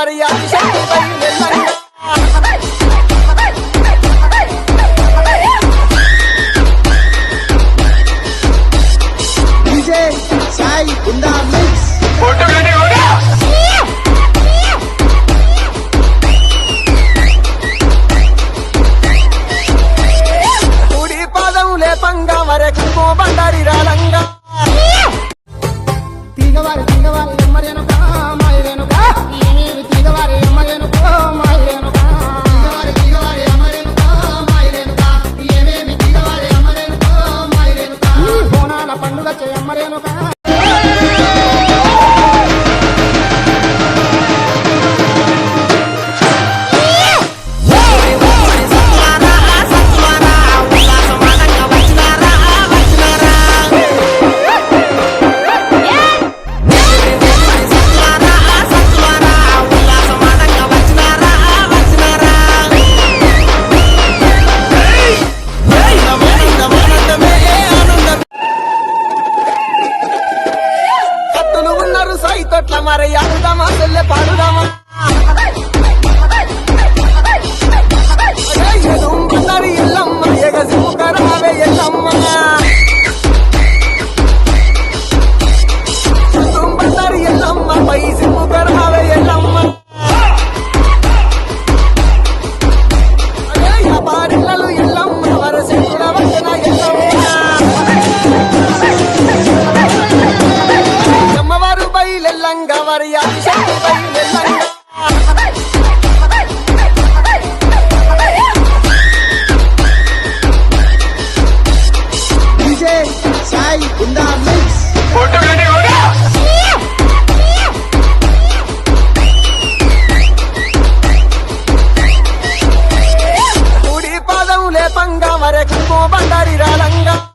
ਮਾਰਿਆ ਸ਼ਕਤੀ ਬਈ ਮਿਲਣ మరి ఆడుదామా చెల్లె పంగా బయలెల్లంగా DJ వరకు బండారి రాలంగా.